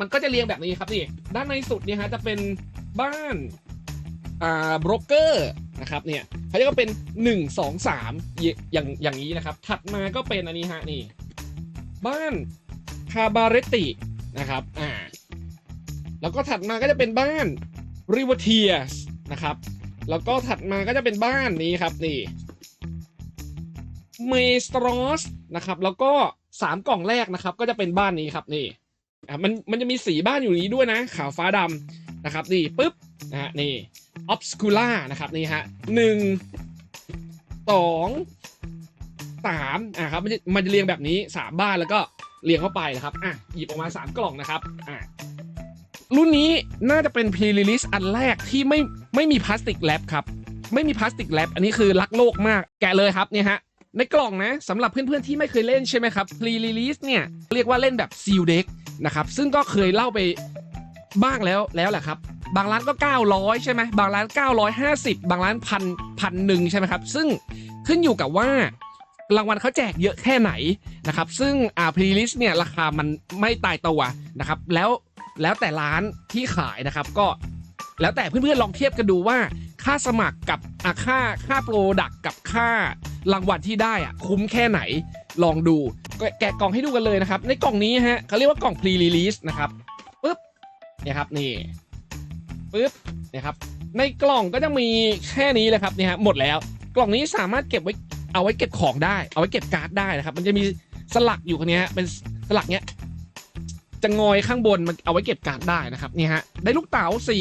มันก็จะเรียงแบบนี้ครับนี่ด้านในสุดเนี่ยฮะจะเป็นบ้านอ่าบรกเกอร์นะครับเนี่ยเขาเรียกว่าเป็นหนึ่งสองสามอย่างอย่างนี้นะครับ ถัดมาก็เป็นอันนี้ฮะนี่ บ้านคาบาเรตินะครับอ่าแล้วก็ถัดมาก็จะเป็นบ้านริวเทียสนะครับ แล้วก็ถัดมาก็จะเป็นบ้านนี้ครับนี่เมสตรอสนะครับ แล้วก็สามกล่องแรกนะครับ ก็จะเป็นบ้านนี้ครับนี่อะมันมันจะมีสีบ้านอยู่นี้ด้วยนะ ขาวฟ้าดำนะครับนี่ปุ๊บนะฮะนี่ obscura นะครับนี่ฮะหนึ่งสองสามอะครับมันจะมันจะเรียงแบบนี้สามบ้านแล้วก็เรียงเข้าไปนะครับอะหยิบออกมาสามกล่องนะครับอะ รุ่นนี้น่าจะเป็น pre-release อันแรกที่ไม่ไม่มีพลาสติกแรปครับ ไม่มีพลาสติกแรปอันนี้คือรักโลกมาก แกะเลยครับเนี่ยฮะ ในกล่องนะสำหรับเพื่อนๆที่ไม่เคยเล่นใช่ไหมครับ pre-release เนี่ยเรียกว่าเล่นแบบ seal deck นะครับ ซึ่งก็เคยเล่าไปบ้างแล้วแล้วแหละครับ บางร้านก็ 900 ใช่ไหมบางร้าน 950 บางร้านพันพันหนึ่งใช่ไหมครับ ซึ่งขึ้นอยู่กับว่า รางวัลเขาแจกเยอะแค่ไหนนะครับ ซึ่งอ่าพรีลิสเนี่ยราคามันไม่ตายตัวนะครับ แล้วแล้วแต่ร้านที่ขายนะครับก็แล้วแต่เพื่อนๆลองเทียบกันดูว่า ค่าสมัครกับค่าค่าโปรดักกับค่ารางวัลที่ได้อะคุ้มแค่ไหนลองดูแกะกล่องให้ดูกันเลยนะครับ ในกล่องนี้ฮะเขาเรียกว่ากล่องพรีลิลิสนะครับปึ๊บเนี่ยครับนี่ปึ๊บเนี่ยครับในกล่องก็จะมีแค่นี้เลยครับเนี่ยฮะหมดแล้ว กล่องนี้สามารถเก็บไว้ เอาไว้เก็บของได้ เอาไว้เก็บการ์ดได้นะครับ มันจะมีสลักอยู่คนนี้ฮะเป็นสลักเนี้ยจะงอยข้างบนมันเอาไว้เก็บการ์ดได้นะครับนี่ฮะได้ลูกเต๋าสี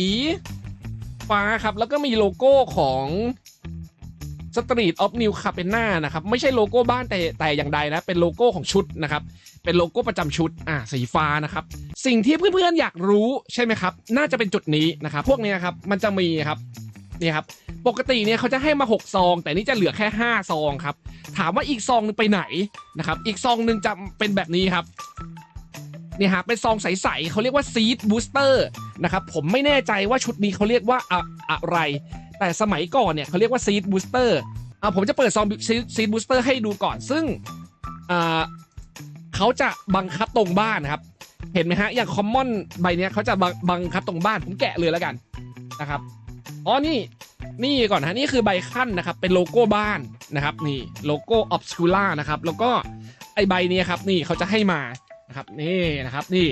ฟ้าครับ แล้วก็มีโลโก้ของ Street of New c a p e n a นะครับไม่ใช่โลโก้บ้านแต่แต่อย่างใดนะเป็นโลโก้ของชุดนะครับเป็นโลโก้ประจำชุดอ่าสีฟ้านะครับ สิ่งที่เพื่อนๆอยากรู้ใช่ไหมครับ น่าจะเป็นจุดนี้นะครับ พวกนี้ครับมันจะมีครับ นี่ครับ ปกติเนี่ยเขาจะให้มา 6 ซอง แต่นี่จะเหลือแค่ 5 ซองครับ ถามว่าอีกซองหนึงไปไหนนะครับ อีกซองหนึ่งจะเป็นแบบนี้ครับนี่ฮะเป็นซองใสๆเขาเรียกว่าซีดบูสเตอร์นะครับผมไม่แน่ใจว่าชุดนี้เขาเรียกว่าอะอะไร แต่สมัยก่อนเนี่ยเขาเรียกว่าซีดบูสเตอร์อ่าผมจะเปิดซองซีดบูสเตอร์ให้ดูก่อนซึ่งอ่าเขาจะบังคับตรงบ้านนะครับ เห็นไหมฮะอย่างคอมมอนใบเนี้ยเขาจะบังคับตรงบ้านผมแกะเลยแล้วกันนะครับ อ๋อนี่นี่ก่อนนะนี่คือใบขั้นนะครับ เป็นโลโก้บ้านนะครับ นี่โลโก้ obscura นะครับ แล้วก็ไอใบนี้ครับนี่เขาจะให้มานะครับนี่นะครับนี่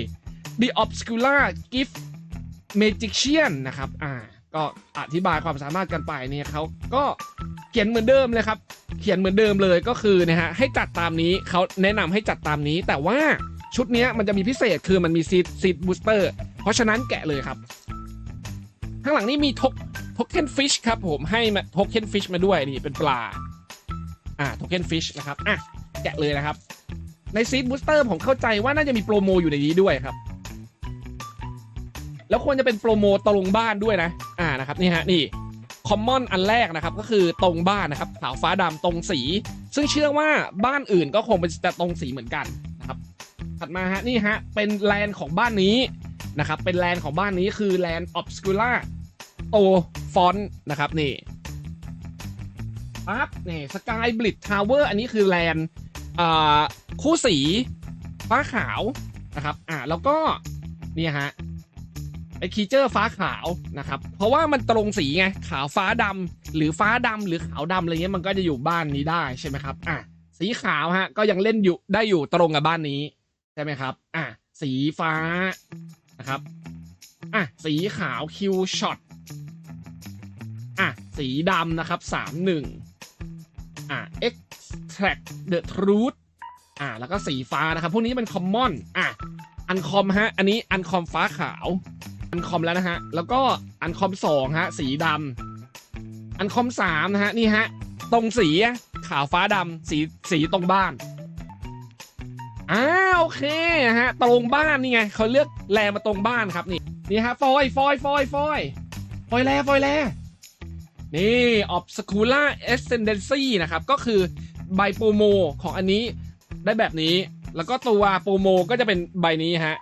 the obscura gift magician นะครับอ่าก็อธิบายความสามารถกันไปเนี่ยเขาก็เขียนเหมือนเดิมเลยครับ เขียนเหมือนเดิมเลยก็คือนะฮะให้จัดตามนี้เขาแนะนำให้จัดตามนี้ แต่ว่าชุดนี้มันจะมีพิเศษคือมันมีซีดซีดบูสเตอร์เพราะฉะนั้นแกะเลยครับ ข้างหลังนี่มีทก กเค็นฟิชครับผมให้มาทกเค็นฟิชมาด้วยนี่เป็นปลา อ่าทกเค็นฟิชนะครับ อะ แกะเลยนะครับ ในซีดบูสเตอร์ผมเข้าใจว่าน่าจะมีโปรโมอยู่ในนี้ด้วยครับ แล้วควรจะเป็นโปรโมตรงบ้านด้วยนะ อ่านะครับนี่ฮะนี่คอมมอนอันแรกนะครับก็คือตรงบ้านนะครับขาวฟ้าดำตรงสี ซึ่งเชื่อว่าบ้านอื่นก็คงเป็นจะตรงสีเหมือนกันนะครับ ถัดมาฮะนี่ฮะเป็นแลนของบ้านนี้นะครับเป็นแลนของบ้านนี้คือแลนออ s ส u ูล่า โตฟอนต์นะครับนี่ปั๊บนี่สกายบลิดทาวเวอร์อันนี้คือแลนด์คู่สีฟ้าขาวนะครับ อ่าแล้วก็เนี่ยฮะไอคีเจอร์ฟ้าขาวนะครับ เพราะว่ามันตรงสีไงขาวฟ้าดำหรือฟ้าดำหรือขาวดำอะไรเงี้ยมันก็จะอยู่บ้านนี้ได้ใช่ไหมครับ อะสีขาวฮะก็ยังเล่นอยู่ได้อยู่ตรงกับบ้านนี้ใช่ไหมครับ อะสีฟ้านะครับ อะสีขาวคิวช็อต อะสีดำนะครับสามหนึ่งอะ extract the truth อะแล้วก็สีฟ้านะครับพวกนี้เป็น common อะอันคอมฮะอันนี้อันคอมฟ้าขาวอันคอมแล้วนะฮะแล้วก็อันคอมสองฮะสีดำอันคอมสามนะฮะนี่ฮะตรงสีขาวฟ้าดำสีสีตรงบ้านอ้าโอเคนะฮะตรงบ้านนี่ไงเขาเลือกแลมาตรงบ้านครับนี่นี่ฮะฟอยฟอยฟอยฟอยฟอยแลฟอยแล นี่ obscura ascendancy นะครับ ก็คือใบโปรโมของอันนี้ได้แบบนี้ แล้วก็ตัวโปรโมก็จะเป็นใบนี้ฮะ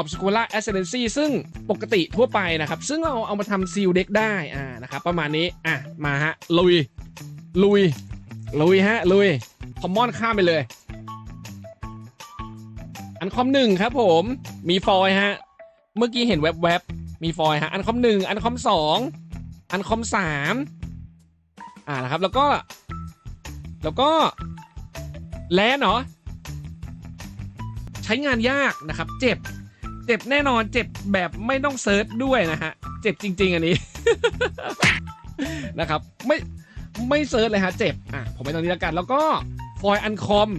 Obscura Ascendancy ซึ่งปกติทั่วไปนะครับ ซึ่งเราเอามาทำซีลเด็กได้อ่านะครับ ประมาณนี้ อะ มาฮะ ลุย ลุย ลุยฮะ ลุย คอมมอนข้ามไปเลย อันคอมหนึ่งครับผม มีฟอยฮะ เมื่อกี้เห็นแวบๆ มีฟอยฮะ อันคอมหนึ่งอันคอมสอง อันคอมสามอ่านะครับ แล้วก็ แล้วก็แลนเหรอใช้งานยากนะครับ เจ็บ เจ็บแน่นอนเจ็บแบบไม่ต้องเซิร์ชด้วยนะฮะ เจ็บจริง ๆ อันนี้ นะครับ ไม่ไม่เซิร์ชเลยฮะ เจ็บ อะ ผมไปตรงนี้แล้วกัน แล้วก็ฟอยอันคอม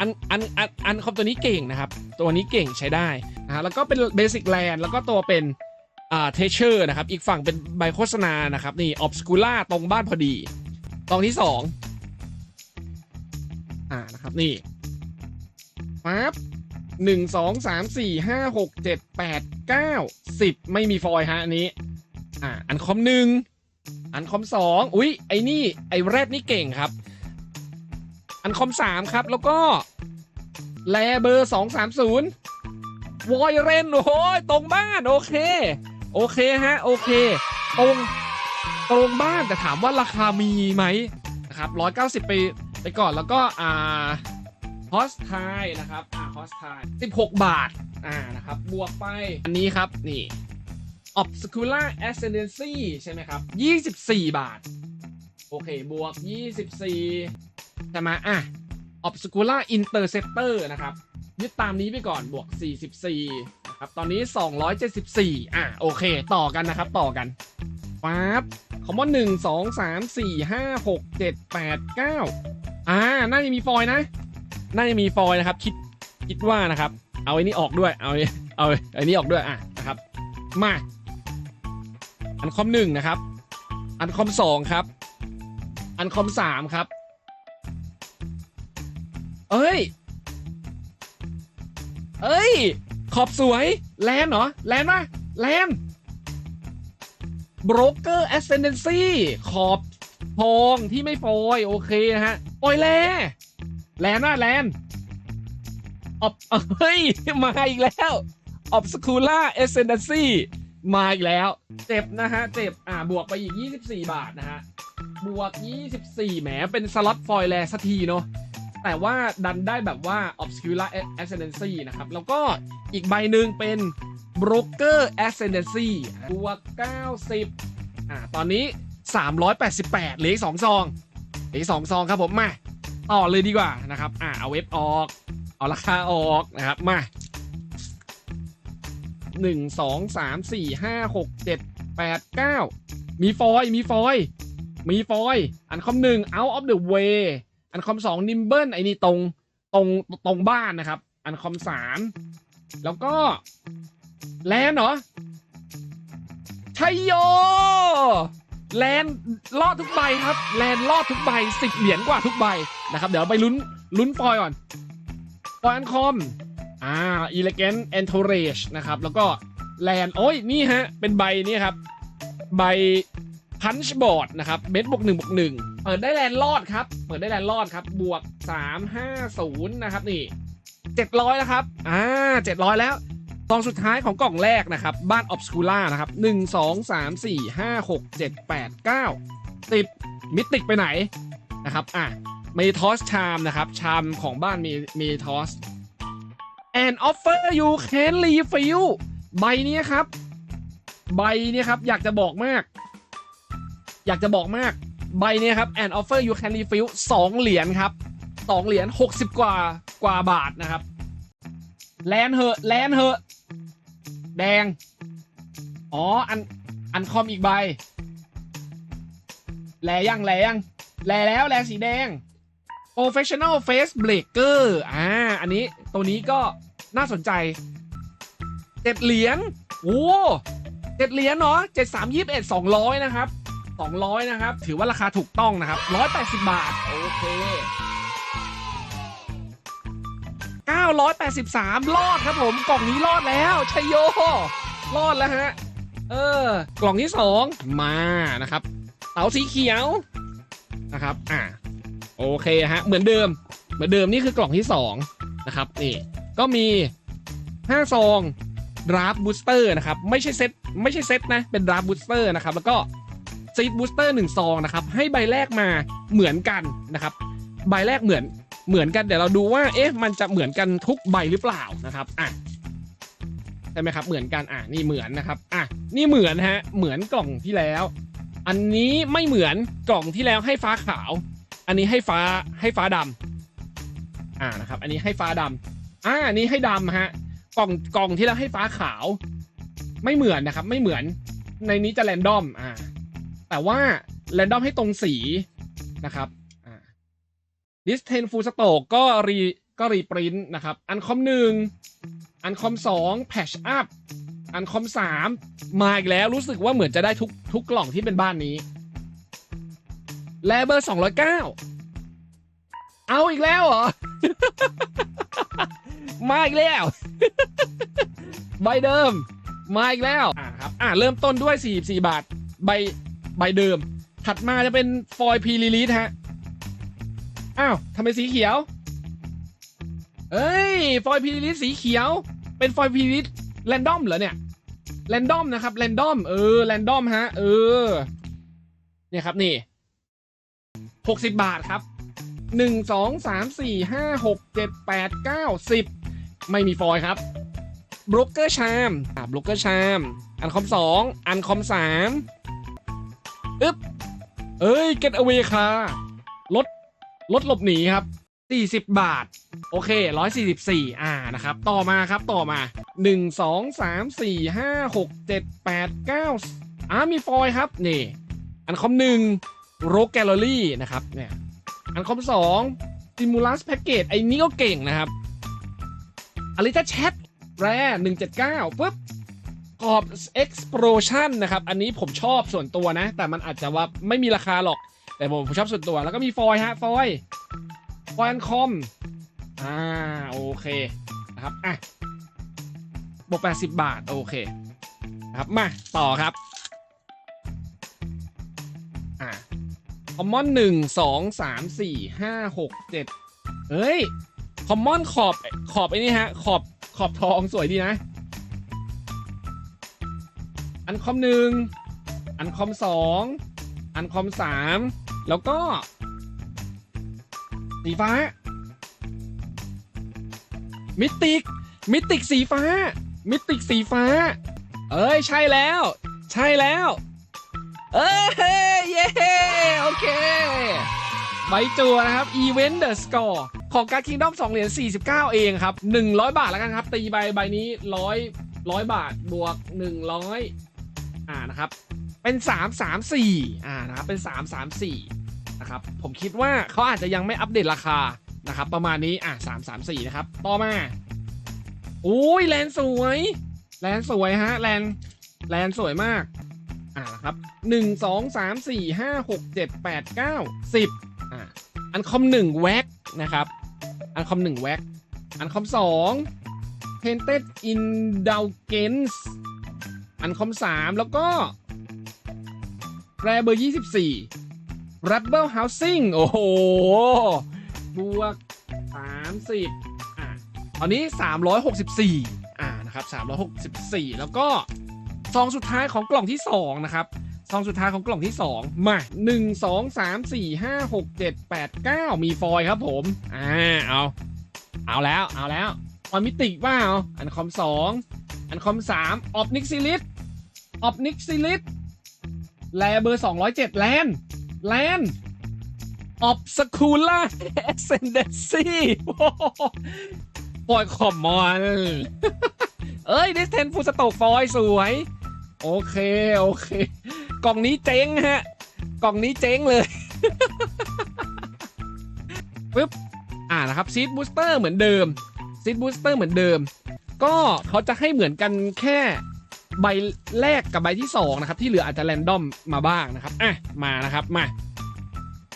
อันอันอันอันคอมตัวนี้เก่งนะครับ ตัวนี้เก่งใช้ได้นะฮะแล้วก็เป็นเบสิกแลนแล้วก็ตัวเป็น อ่าเทเชอร์นะครับ อีกฝั่งเป็นใบโฆษณานะครับ นี่ออ s สกูล่าตรงบ้านพอดีตรงที่สองอ่านะครับ นี่ปั๊บหนึ่งสองสามสี่ห้าหกเจ็ดแปดเก้าสิบไม่มีฟอยฮะอันนี้ อ่า อันคอมหนึ่งอันคอมสองอุ๊ยไอ้นี่ ไอ้แรดนี่เก่งครับ อันคอมสามครับ แล้วก็แลเบอร์สองสามศูนย์วอยเรนโอ้โหตรงบ้าน โอเค โอเคฮะ โอเค ตรงตรงบ้านแต่ถามว่าราคามีไหมนะครับร้อยเก้าสิบไปไปก่อนแล้วก็อ่าฮอสไทนะครับอ่าฮอสไทสิบหกบาทอ่านะครับบวกไปอันนี้ครับนี่ Obscura Ascendancy ใช่ไหมครับยี่สิบสี่บาท โอเค บวกยี่สิบสี่ใช่ไหมอะ Obscura Interceptor นะครับ ยึดตามนี้ไปก่อนบวก 44นะครับตอนนี้ 274 อะโอเค ต่อกันนะครับ ต่อกันปั๊บคอมมอนหนึ่งสองสามสี่ห้าหกเจ็ดแปดเก้าอ่า น่าจะมีฟอยนะ น่าจะมีฟอยนะครับ คิดคิดว่านะครับ เอาไอ้นี่ออกด้วย เอาไอ้เอาไอ้นี่ออกด้วยอะนะครับ มา อันคอมหนึ่งนะครับ อันคอมสองครับ อันคอมสามครับ เอ้ย เอ้ย ขอบสวย แลนเหรอ แลนปะแลน broker ascendancy ขอบทองที่ไม่ฟอยโอเคนะฮะโอยแลแลนว่าแลนออบเฮ้ย มาอีกแล้ว obscura ascendancy มาอีกแล้ว เจ็บนะฮะ เจ็บ อ่า บวกไปอีก 24 บาทนะฮะ บวก 24 แหม เป็นสล็อตฟอยแลสักทีเนาะ แต่ว่าดันได้แบบว่า obscura ascendancy นะครับ แล้วก็อีกใบหนึ่งเป็น broker ascendancy บวก90 อ่า ตอนนี้ 388เหลืออีกสองซองเหลืออีกสองซองครับผม มา ต่อเลยดีกว่านะครับ อ่า เอาเว็บออก เอาราคาออกนะครับ มาหนึ่งสองสามสี่ห้าหกเจ็ดแปดเก้ามีฟอยล์มีฟอยล์มีฟอยล์อันคอมหนึ่ง out of the way อันคอมสองนิมเบิลไอ้นี่ตรงตรงตรงบ้านนะครับ อันคอมสามแล้วก็แลนเหรอชัยโย แลนรอดทุกใบครับ แลนรอดทุกใบสิบเหรียญกว่าทุกใบนะครับ เดี๋ยวไปลุ้นลุ้นฟอยก่อนฟอยล์อันคอม อ่า elegant entourage นะครับ แล้วก็แลนโอ้ย นี่ฮะ เป็นใบนี้ครับ ใบ พันช์บอร์ดนะครับเบสบวกหนึ่งบวกหนึ่งเปิดได้แลนรอดครับ เปิดได้แลนรอดครับ บวกสามห้าศูนย์นะครับนี่เจ็ดร้อยแล้วครับอ่าเจ็ดร้อยแล้วซองสุดท้ายของกล่องแรกนะครับ บ้าน Obscura นะครับหนึ่งสองสามสี่ห้าหกเจ็ดแปดเก้าสิบมิติกไปไหนนะครับอะมีทอสชามนะครับ ชามของบ้านมีมีทอส and offer you can refill ใบนี้ครับ ใบนี้ครับ อยากจะบอกมาก อยากจะบอกมากใบนี้ครับ and offer you can refill สองเหรียญครับสองเหรียญหกสิบกว่ากว่าบาทนะครับ แลนเหอะแลนเหอะแดง อ๋อ อัน อันคอมอีกใบ แลยังแลยังแลแล้วแลสีแดง professional face breaker อ่า อันนี้ตัวนี้ก็น่าสนใจเจ็ดเหรียญ โอ้เจ็ดเหรียญเนาะเจ็ดสามยี่สิบเอ็ดสองร้อยนะครับ สองร้อยนะครับ ถือว่าราคาถูกต้องนะครับร้อยแปดสิบบาท โอเคเก้าร้อยแปดสิบสามรอดครับผม กล่องนี้รอดแล้วชัยโย รอดแล้วฮะ เออ กล่องที่สองมานะครับเต๋าสีเขียวนะครับ อ่า โอเคฮะ เหมือนเดิม เหมือนเดิมนี่คือกล่องที่สองนะครับ นี่ ก็มีห้าซองดราฟบูสเตอร์นะครับ ไม่ใช่เซตไม่ใช่เซตนะ เป็นดราฟบูสเตอร์นะครับ แล้วก็ ซีดบูสเตอร์หนึ่งซองนะครับให้ใบแรกมาเหมือนกันนะครับ ใบแรกเหมือนเหมือนกันเดี๋ยวเราดูว่าเอ๊ะมันจะเหมือนกันทุกใบหรือเปล่านะครับอะใช่ไหมครับเหมือนกันอะนี่เหมือนนะครับอะนี่เหมือนฮะเหมือนกล่องที่แล้ว อันนี้ไม่เหมือนกล่องที่แล้วให้ฟ้าขาว อันนี้ให้ฟ้าให้ฟ้าดำอ่านะครับ อันนี้ให้ฟ้าดำอ่าอันนี้ให้ดำฮะกล่องกล่องที่แล้วให้ฟ้าขาว ไม่เหมือนนะครับ ไม่เหมือนในนี้จะแรนดอมอ่า แต่ว่าแรนดอมให้ตรงสีนะครับดิสเทนฟูสโตกก็รีก็รีปรินต์นะครับอันคอมหนึ่งอันคอมสองแพชอัพอันคอมสามมาอีกแล้วรู้สึกว่าเหมือนจะได้ทุกทุกกล่องที่เป็นบ้านนี้แลเบอร์สองร้อยเก้าเอาอีกแล้วเหรอ มาอีกแล้วใบเดิม มาอีกแล้วอ่าครับอ่าเริ่มต้นด้วยสี่สี่บาท ใบ ใบเดิม ถัดมาจะเป็นฟอยพีลิลิทฮะ อ้าวทำไมสีเขียว เอ้ย ฟอยพีลิลิทสีเขียว เป็นฟอยพีลิลิทแรนดอมเหรอเนี่ยแรนดอมนะครับแรนดอมเออแรนดอมฮะ เออ เนี่ยครับนี่หกสิบบาทครับหนึ่งสองสามสี่ห้าหกเจ็ดแปดเก้าสิบไม่มีฟอยครับบรกเกอร์ชามอ่าบรกเกอร์ชาม อันคอมสองอันคอมสาม อึ๊บเอ้ยเก็ตเอา a y ค่ะลดลดหลบหนีครับ 40 บาท โอเค 144 อ่านะครับ ต่อมาครับต่อมา 1 2 3 4 5 6 7 8 9 อ่ามีฟอยครับ นี่ อันคอมหนึ่งโรกแกลเลอรี่นะครับเนี่ยอันคอมสองซิมูลัสแพ็กเกจไอ้นี่ก็เก่งนะครับอลิตาแชทแรหนึ่งเจ็ดเก้าปุ๊บ กรอบ explosion นะครับ อันนี้ผมชอบส่วนตัวนะ แต่มันอาจจะว่าไม่มีราคาหรอก แต่ผมชอบส่วนตัว แล้วก็มีฟอยฮะ ฟอย ฟอยอันคอม อ่า โอเค นะครับ อะบวก80 บาท โอเคนะครับ มา ต่อครับ อ่าคอมมอนหนึ่งสองสามสี่ห้าหกเจ็ดเฮ้ย คอมมอนขอบขอบไอ้นี่ฮะ ขอบขอบทองสวยดีนะ อันคอมหนึ่งอันคอมสองอันคอมสามแล้วก็ สีฟ้า มิติก มิติกสีฟ้า มิติกสีฟ้า เอ้ย ใช่แล้ว ใช่แล้ว เอ้ย เย้ โอเคใบจัวนะครับ Event the Score ของการ Kingdom 2เหรียญ49 เองครับ 100 บาทแล้วกันครับ ตีใบใบนี้ 100 100 บาทบวก 100 อ่านะครับ เป็น3 3 4อ่านะครับเป็น3 3 4นะครับผมคิดว่าเขาอาจจะยังไม่อัปเดตราคานะครับ ประมาณนี้อะ3 3 4นะครับ ต่อมาโอ้ยแลนสวยแลนสวยฮะแลนแลนสวยมากอ่านะครับหนึ่งสองสามสี่ห้าหกเจ็ดแปดเก้าสิบอ่าอันคอมหนึ่งแว็กนะครับอันคอมหนึ่งแว็กอันคอมสอง Painted Indulgence อัน อันคอมสามแล้วก็แรเบอร์ยี่สิบสี่ Rebel Housing โอ้โห บวกสามสิบอ่าตอนนี้สามร้อยหกสิบสี่อ่านะครับสามร้อยหกสิบสี่แล้วก็ซองสุดท้ายของกล่องที่2นะครับซองสุดท้ายของกล่องที่2มา1 2 3 4 5 6 7 8 9มีฟอยครับผมอ่าเอาเอาแล้วเอาแล้วออนมิติกว่าอันคอม2อันคอม3ออบนิกซิลิส ออบนิกซิลิสแลเบอร์ 207 แลน แลนออบสคูล่าเอเซนเดซี่ฟอยคอมมอน เอ้ย ดิสเทนฟูสโตกฟอยสวย โอเค โอเค กล่องนี้เจ๊งฮะ กล่องนี้เจ๊งเลยปึ๊บ อ่านะครับซีดบูสเตอร์เหมือนเดิมซีดบูสเตอร์เหมือนเดิม ก็เขาจะให้เหมือนกันแค่ ใบแรกกับใบที่2นะครับ ที่เหลืออาจจะแรนดอมมาบ้างนะครับอะมานะครับมา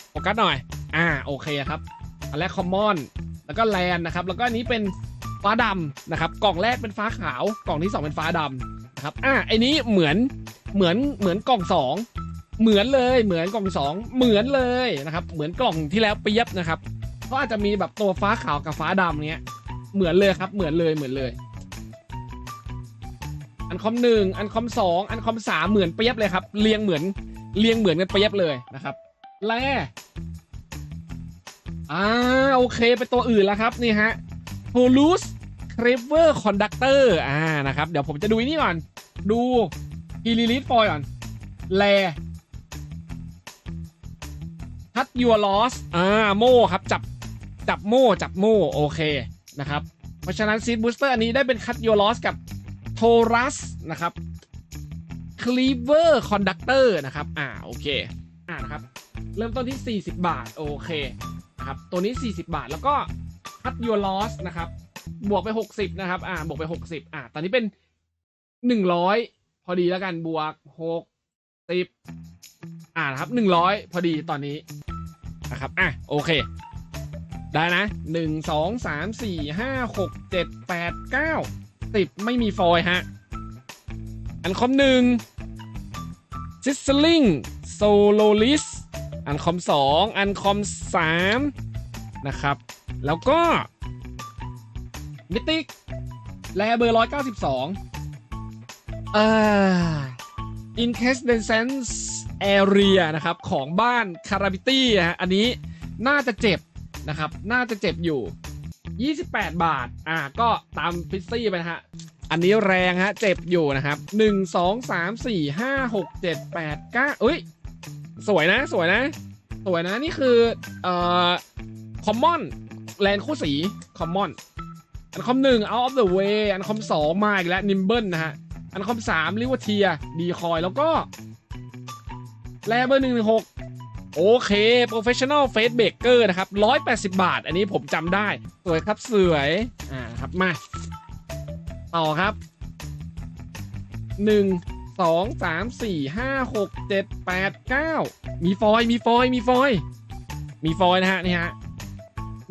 โฟกัสหน่อย อ่าโอเคครับอันแรกคอมมอนแล้วก็แลนนะครับ แล้วก็อันนี้เป็นฟ้าดำนะครับ กล่องแรกเป็นฟ้าขาว กล่องที่ 2 เป็นฟ้าดำนะครับอะไอ้นี้เหมือนเหมือนเหมือนกล่องสองเหมือนเลยเหมือนกล่องสองเหมือนเลยนะครับ เหมือนกล่องที่แล้วเปียบนะครับเขาอาจจะมีแบบตัวฟ้าขาวกับฟ้าดำเนี้ยเหมือนเลยครับ เหมือนเลยเหมือนเลย อันคอมหนึ่งอันคอมสองอันคอมสามเหมือนเปียบเลยครับ เรียงเหมือนเรียงเหมือนกันเปียบเลยนะครับ แร่อ่าโอเคไปตัวอื่นแล้วครับนี่ฮะ p o l u s c r a v e r Conductor อ่านะครับ เดี๋ยวผมจะดูนี่ก่อน ดู e l i l i t Foil ก่อนแล Cut Your Loss อ่า โม่ครับ จับ จับโม่ จับโม่ โอเค นะครับ เพราะฉะนั้น Seed Booster อันนี้ได้เป็น Cut Your Loss กับ Taurus นะครับ Cleaver Conductor นะครับ อ่า โอเค อ่านะครับ เริ่มต้นที่ 40 บาท โอเคนะครับ ตัวนี้ 40 บาท แล้วก็ Cut Your Loss นะครับ บวกไป 60 นะครับ อ่า บวกไป 60 อ่า ตอนนี้เป็น 100 พอดีแล้วกัน บวก 60 อ่านะครับ 100 พอดีตอนนี้นะครับ อะ โอเค ได้นะ 1 2 3 4 5 6 7 8 9 10ไม่มีฟอยฮะ อันคอมหนึ่ง Sizzling Sololis อันคอมสองอันคอมสามนะครับ แล้วก็มิติกแลเบอร์ร้อยเก้าสิบสองอ่า Incandescence Area นะครับ ของบ้านคาราบิตี้ฮะอันนี้น่าจะเจ็บนะครับ น่าจะเจ็บอยู่ 28 บาท อ่า ก็ตามพิซซี่ไปนะฮะ อันนี้แรงฮะ เจ็บอยู่นะครับ 1 2 3 4 5 6 7 8 9เอ้ย สวยนะ สวยนะ สวยนะ นี่คือ เอ่อ คอมมอน แลนคู่สี คอมมอน อันคอมหนึ่ง out of the way อันคอมสองมาอีกแล้ว นิมเบิลนะฮะ อันคอมสามลิวเทีย ดีคอย แล้วก็ แลเบอร์หนึ่งหนึ่งหก โอเค professional face baker นะครับร้อยแปดสิบาท อันนี้ผมจำได้ สวยครับสวย อ่าครับมา ต่อครับหนึ่งสองสามสี่ห้าหกเจ็ดแปดเก้ามีฟอยมีฟอยมีฟอยมีฟอยนะฮะ นี่ฮะ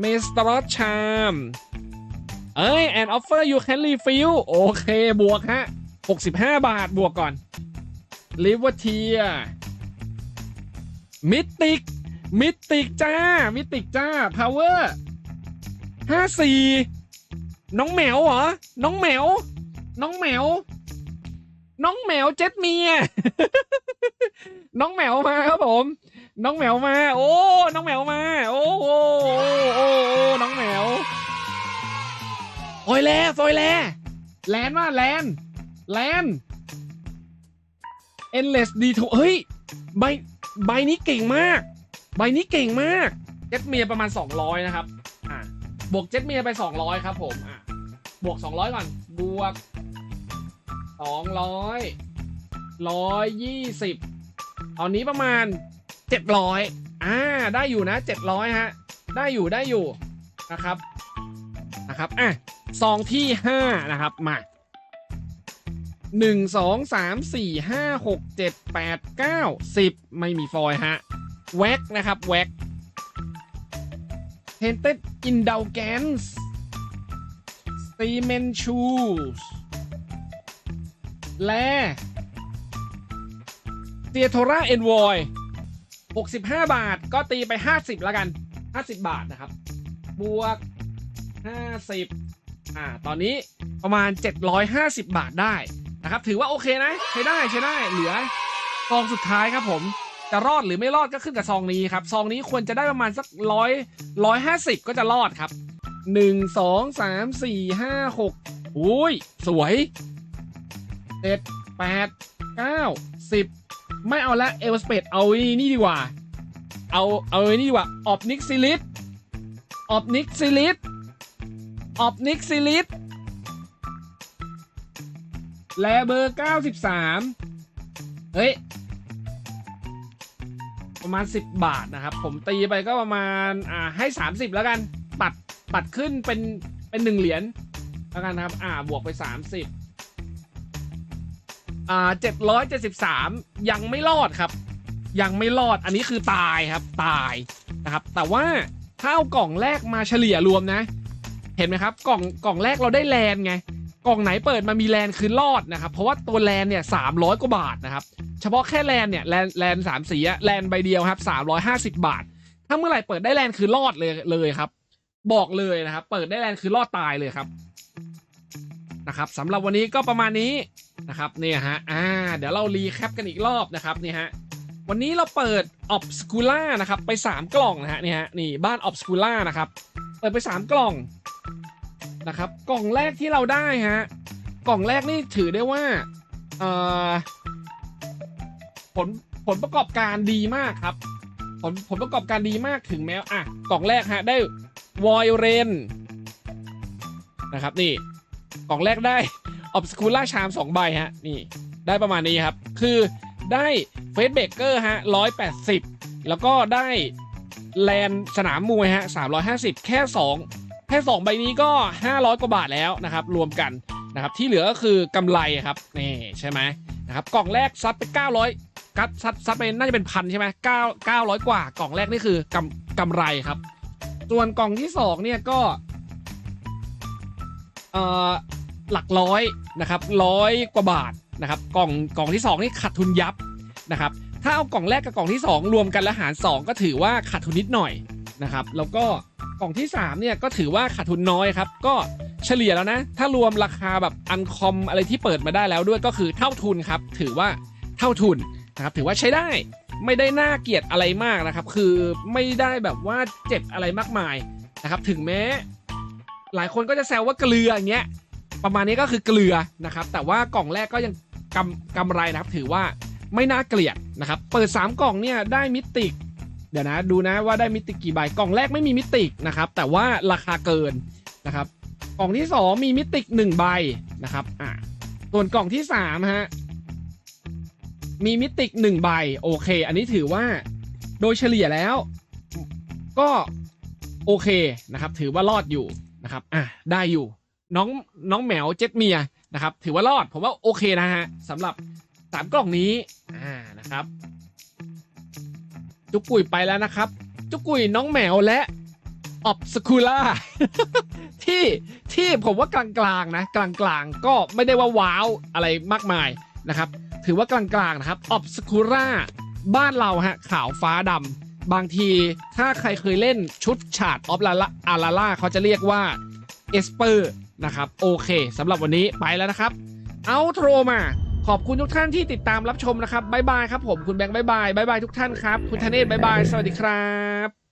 เมสตรอชามเอ้ย and offer you can refill โอเค บวกฮะ 65 บาทบวกก่อนลิเวอร์เทีย มิติก มิติกจ้า มิติกจ้า พาวเวอร์ห้าสี่น้องแมวเหรอ น้องแมว น้องแมว น้องแมวเจ็ดเมีย น้องแมวมาครับผม น้องแมวมา โอ้ น้องแมวมา โอ้โอ้โอ้โอ้น้องแมวฟอยแลฟอยแลแลนมาแลนแลน endless d 2เฮ้ย ใบใบนี้เก่งมาก ใบนี้เก่งมากเจ็ดเมียประมาณ 200 นะครับอะบวกเจ็ดเมียไป 200 ครับผมอะบวก 200 ก่อน บวก 200 120 ตอนนี้ประมาณ 700อ่าได้อยู่นะ 700 ฮะ ได้อยู่ได้อยู่นะครับนะครับอะซองที่5นะครับมา หนึ่งสองสามสี่ห้าหกเจ็ดแปดเก้าสิบไม่มีฟอยฮะแว็กนะครับแว็ก Painted Indulgence Steamen Shoes และ Theatora Envoy 65 บาทก็ตีไป 50แล้วกัน 50 บาทนะครับ บวก 50 อ่า ตอนนี้ประมาณ 750 บาทได้ นะครับถือว่าโอเคนะใช้ได้ใช้ได้เหลือซองสุดท้ายครับผมจะรอดหรือไม่รอดก็ขึ้นกับซองนี้ครับซองนี้ควรจะได้ประมาณสักร้อยร้อยห้าสิบก็จะรอดครับหนึ่งสองสามสี่ห้าหกอุ้ยสวยเจ็ดแปดเก้าสิบไม่เอาละเอลสเปดเอาอนี่ดีกว่า เอาเอาอนี่ดีกว่าออบนิกซิลิสออบนิกซิลิสออบนิกซิลิส แลเบอร์ 93 เฮ้ย ประมาณ 10 บาทนะครับ ผมตีไปก็ประมาณอ่าให้ 30 แล้วกันตัดตัดขึ้นเป็นเป็นหนึ่งเหรียญแล้วกันนะครับ อ่าบวกไป 30 อ่า 773 ยังไม่รอดครับ ยังไม่รอดอันนี้คือตายครับตายนะครับ แต่ว่าถ้าเอากล่องแรกมาเฉลี่ยรวมนะ เห็นไหมครับ กล่องกล่องแรกเราได้แลนไง กล่องไหนเปิดมามีแลนคือรอดนะครับ เพราะว่าตัวแลนเนี่ยสามร้อยกว่าบาทนะครับ เฉพาะแค่แลนเนี่ยแลนแลนสามสีอะแลนใบเดียวครับสามร้อยห้าสิบาท ถ้าเมื่อไหร่เปิดได้แลนคือรอดเลยเลยครับ บอกเลยนะครับ เปิดได้แลนคือรอดตายเลยครับนะครับสำหรับวันนี้ก็ประมาณนี้นะครับเนี่ยฮะอ่าเดี๋ยวเรารีแคปกันอีกรอบนะครับนี่ฮะวันนี้เราเปิด Obscura นะครับไป 3 กล่องนะฮะนี่ฮะนี่บ้าน Obscura นะครับเปิดไป 3 กล่อง นะครับ กล่องแรกที่เราได้ฮะ กล่องแรกนี่ถือได้ว่าผลผลประกอบการดีมากครับ ผลผลประกอบการดีมากถึงแม้อะกล่องแรกฮะได้วอยเรนนะครับนี่กล่องแรกได้ Obscura ชาม2ใบฮะนี่ได้ประมาณนี้ครับ คือได้เฟสเบเกอร์ฮะ180แปดสิบแล้วก็ได้แลนสนามมวยฮะ350แค่2 แค่2ใบนี้ก็ 500 กว่าบาทแล้วนะครับ รวมกันนะครับ ที่เหลือก็คือกำไรครับนี่ใช่ไหมนะครับ กล่องแรกซัดไป 900กัดซัดซัดไปน่าจะเป็นพันใช่ไหม9 900กว่ากล่องแรกนี่คือกำกำไรครับ ส่วนกล่องที่สองเนี่ยก็เอ่อหลักร้อยนะครับร้อยกว่าบาทนะครับกล่องกล่องที่สองนี่ขาดทุนยับนะครับถ้าเอากล่องแรกกับกล่องที่ 2 รวมกันแล้วหาร 2 ก็ถือว่าขาดทุนนิดหน่อย นะครับ แล้วก็กล่องที่ 3 เนี่ยก็ถือว่าขาดทุนน้อยครับ ก็เฉลี่ยแล้วนะ ถ้ารวมราคาแบบอันคอมอะไรที่เปิดมาได้แล้วด้วยก็คือเท่าทุนครับ ถือว่าเท่าทุนนะครับ ถือว่าใช้ได้ ไม่ได้น่าเกลียดอะไรมากนะครับ คือไม่ได้แบบว่าเจ็บอะไรมากมายนะครับ ถึงแม้ หลายคนก็จะแซวว่าเกลืออย่างเงี้ย ประมาณนี้ก็คือเกลือนะครับ แต่ว่ากล่องแรกก็ยังกำกำไรนะครับ ถือว่าไม่น่าเกลียดนะครับ เปิด 3 กล่องเนี่ยได้มิติก เดี๋ยวนะดูนะว่าได้มิติกี่ใบกล่องแรกไม่มีมิตินะครับ แต่ว่าราคาเกินนะครับ กล่องที่ 2 มีมิติ1ใบนะครับอ่าส่วนกล่องที่3ฮะมีมิติ1ใบโอเค อันนี้ถือว่าโดยเฉลี่ยแล้ว ก็โอเคนะครับ ถือว่ารอดอยู่นะครับอะได้อยู่น้องน้องแมวเจ็ดเมียนะครับ ถือว่ารอดผมว่าโอเคนะฮะสำหรับสามกล่องนี้อ่านะครับ จุกกุยไปแล้วนะครับ จุกกุยน้องแมวและออบสคูล่าที่ที่ผมว่ากลางๆนะ กลางๆก็ไม่ได้ว่าว้าวอะไรมากมายนะครับ ถือว่ากลางๆนะครับออบสคูล่าบ้านเราฮะขาวฟ้าดำบางทีถ้าใครเคยเล่นชุดฉาดออฟลาลาอาราล่าเขาจะเรียกว่าเอสเปอร์นะครับ โอเคสำหรับวันนี้ไปแล้วนะครับ เอาโทรมา ขอบคุณทุกท่านที่ติดตามรับชมนะครับบายบายครับผมคุณแบงค์บายบายบายบายทุกท่านครับ คุณธเนศบายบาย สวัสดีครับ